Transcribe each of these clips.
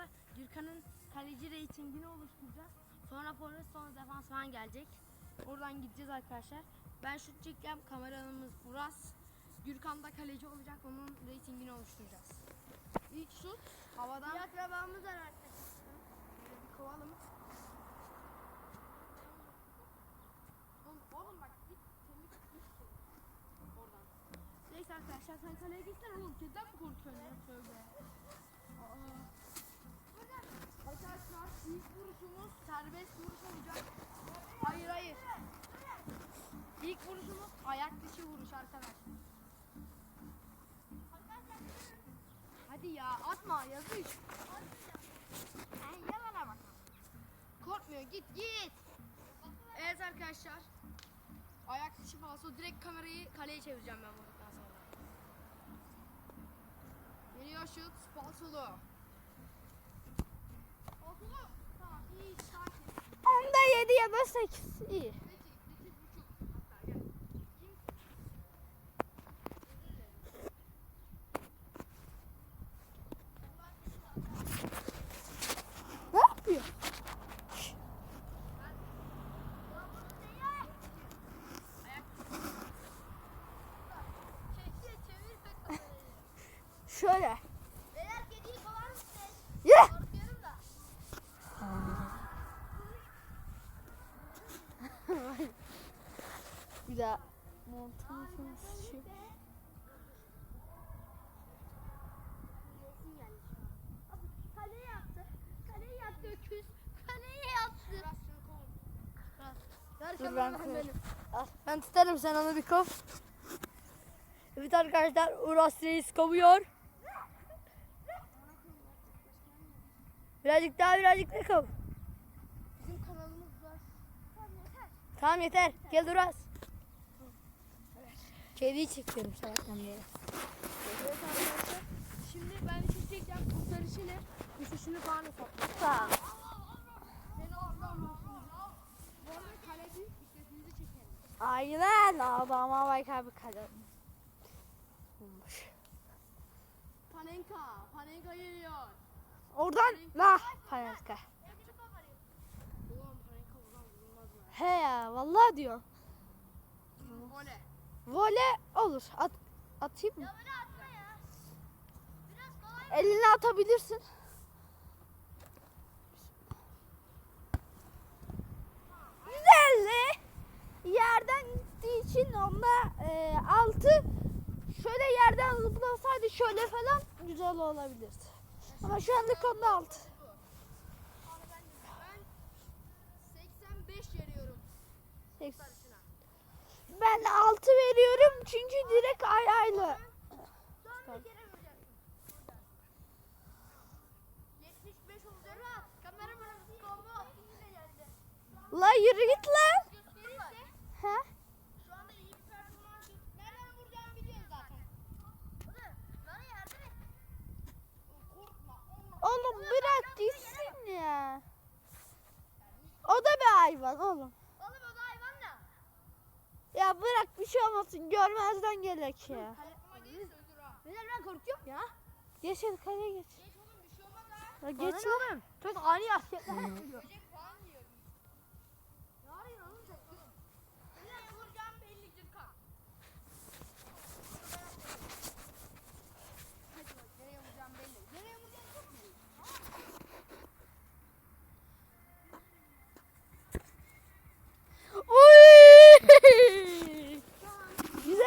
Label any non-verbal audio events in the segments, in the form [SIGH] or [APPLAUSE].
defansa Gürkan'ın kaleci reytingini oluşturacağız. Sonra forvet sonra defans falan gelecek. Oradan gideceğiz arkadaşlar. Ben şut çekeceğim. Kameramız Uras. Gürkan da kaleci olacak. Onun reytingini oluşturacağız. İlk şut havadan. Bir akrabamız var arkadaşlar. Bir kovalım. Oğlum, bak git temiz git. Oradan. Neyse arkadaşlar sen kaleye gitsene oğlum. Kediden mi korkuyorsun? Tövbe. Aa. İlk vuruşumuz serbest vuruş olacak. Hayır hayır. İlk vuruşumuz ayak dışı vuruş arkadaşlar. Hadi ya atma yazış. Ay yalana bak. Korkmuyor git git. Evet arkadaşlar. Ayak dışı falso direkt kamerayı kaleye çevireceğim ben vurduktan sonra. Geliyor şut falsolu. Falsolu. Tamam iyi sakin. Onda 7 ya da 8. İyi. Sekiz, kamerayı. Şöyle. Beyler kediyi kovar mısınız? Ye. Biraz şunu kovun. Ver Dur ben benim. Ben tutarım sen onu bir kov. Evet arkadaşlar Uras Reis kovuyor. Birazcık daha birazcık da kov. Bizim kanalımız var. Tamam yeter. Gel Uras. Kediyi çekiyorum sabahtan beri. Evet arkadaşlar. Şimdi ben üçü çekeceğim. Kurtarışını, düşüşünü falan hesaplayacağım. Tamam. Seni atlamıyorsunuz. Bu arada kale büyük. İstediğinizi çekelim. Aynen adama bak abi. Olmuş. Panenka. Panenka geliyor. Oradan la Panelka. Ulan Panenka buradan vurulmaz mı? He ya vallahi diyor. Oley. Vole olur. At, atayım mı? böyle atma ya. Biraz kolay. Elini atabilirsin. Güzeldi. Yerden gittiği için onda e, altı şöyle yerden zıplasaydı şöyle falan güzel olabilirdi. Ama şu anlık onda altı. Ben altı veriyorum çünkü direkt ayağıyla. Son bir kere vuracağım. 75 olacak. Kameramanın kolu yine geldi. La yürü git lan. Oğlum. Oğlum bırak gitsin ya. O da bir hayvan oğlum. Oğlum o da hayvan da. Ya bırak bir şey olmasın görmezden gelek ya. Beyler ben korkuyorum ya. Geç hadi kaleye geç. Geç oğlum bir şey olmaz ha. Ya geç lan. Çok ani hareketler yapıyor.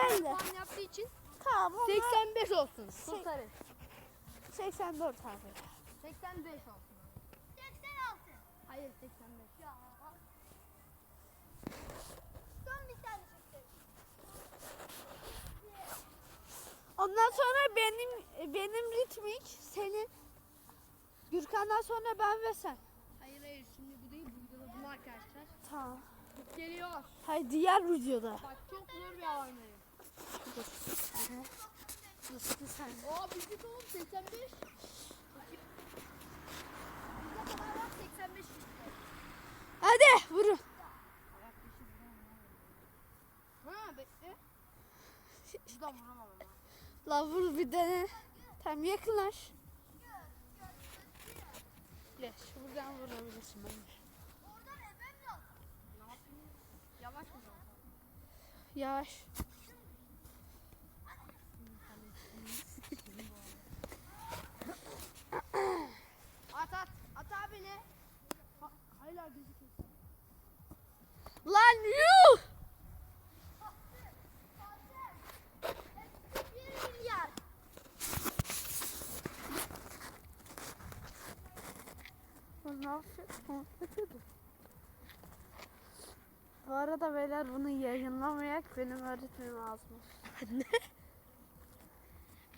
Güzel de. Puan yaptığı için Tamam ona 85 olsun. Kurtarın. 84 abi. 85 olsun. 86. Hayır 85. Ya. Son bir tane çektim. Ondan sonra benim benim ritmik senin Gürkan'dan sonra ben ve sen. Hayır hayır şimdi bu değil bu videoda bunu arkadaşlar. Tamam. Geliyor. Hayır diğer videoda. Bak çok zor bir oynayın. Nasıl sen? Aa bizlik oğlum 85. Bizde kadar var 85 bizde. Hadi vurun. Ha bekle. Buradan vuramam ama. La vur bir dene. Tam yakınlaş. vurabilirsin bence. Yavaş mı? Yavaş. At at. Abine. Ha, hala gözüküyor. Lan yuh! Bu arada beyler bunu yayınlamayak benim öğretmenim azmış. [LAUGHS] Ne?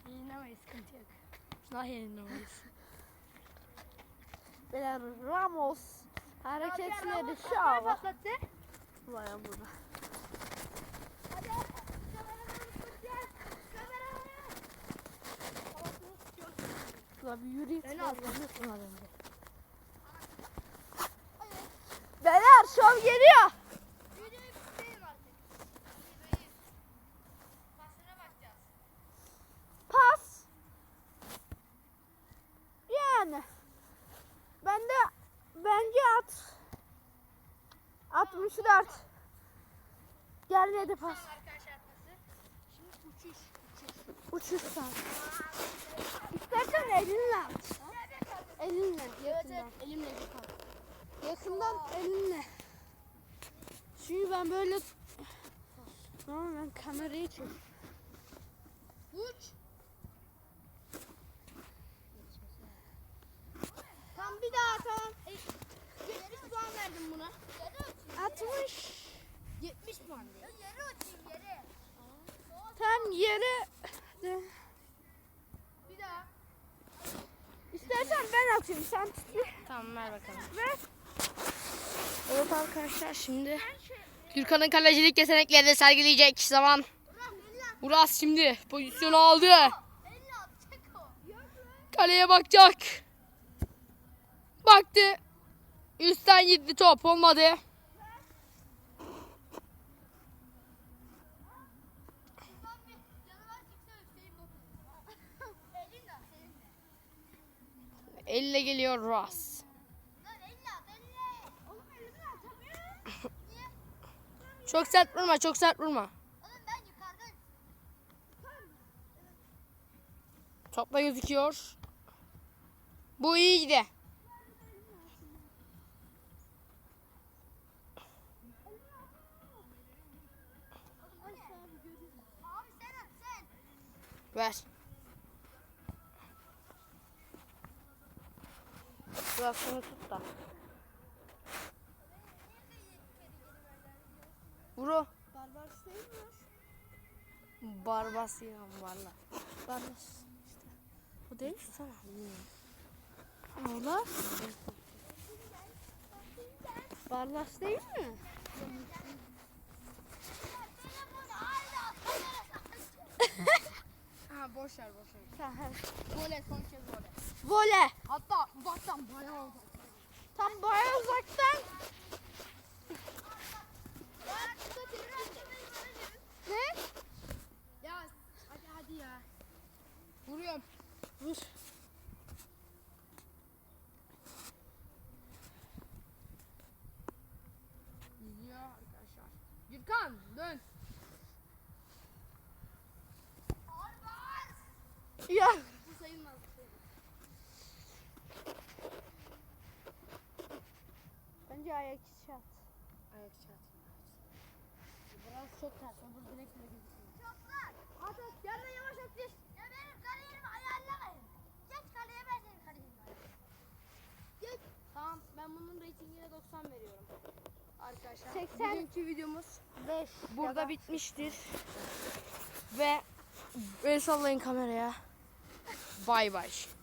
Yayınlamayız sıkıntı yok. Şuna yayınlamayız. Beyler Ramos hareketleri şu an. patlattı. Vay. Ulan bir yürü git. Beni lan. azlanıyorsun az önce. Beyler şov geliyor. Pas. Yani. Ben de bence at. 64. Gelmedi pas. Şimdi uçuş. Uçuş sen. İstersen elinle at. Elinle. Evet evet elimle kal. Yakından elinle. Çünkü ben böyle... Tamam ben kamerayı çek. Uç. Tam bir daha tamam. E, 70 puan verdim buna. 60. 70 puan değil. Yere uçayım yere. Tam yere... de- Bir daha. İstersen ben atayım sen tut. Tamam ver bakalım. Ver. Evet arkadaşlar şimdi Gürkan'ın kalecilik yeteneklerini sergileyecek zaman. Uras şimdi pozisyonu aldı. Kaleye bakacak. Baktı. Üstten gitti top olmadı. Elle geliyor. Niye? Çok sert vurma çok sert vurma. Topla gözüküyor. Bu iyiydi. Abi Ver. Uras şunu tut da. Vuru. Barbaros değil mi? Barbas yılan valla. Barbaros. Bu değil mi? Sana. Oğlan. Barlas değil mi? Telefonu hala atamıyorum. Ha boş ver boş ver. Tamam. Vole son kez vole. Vole. Hatta uzaktan bayağı oldu. Tam baya uzaktan. Ne? Ya hadi hadi ya. Vuruyorum. Vur. Gidiyor arkadaşlar. Gürkan dön. Ya. Bence ayak içi at. Ayak çat. Biraz çok ters. Öbür direkt bile gözüküyor. Çocuklar. At at. Yerden yavaş at geç. Ya benim kariyerimi ayarlamayın. Geç kaleye ben senin kariyerimi ayarlayayım. Geç. Tamam ben bunun reytingine 90 veriyorum. Arkadaşlar 80. bugünkü videomuz 5. burada bitmiştir. Ve el sallayın kameraya. Bay bay.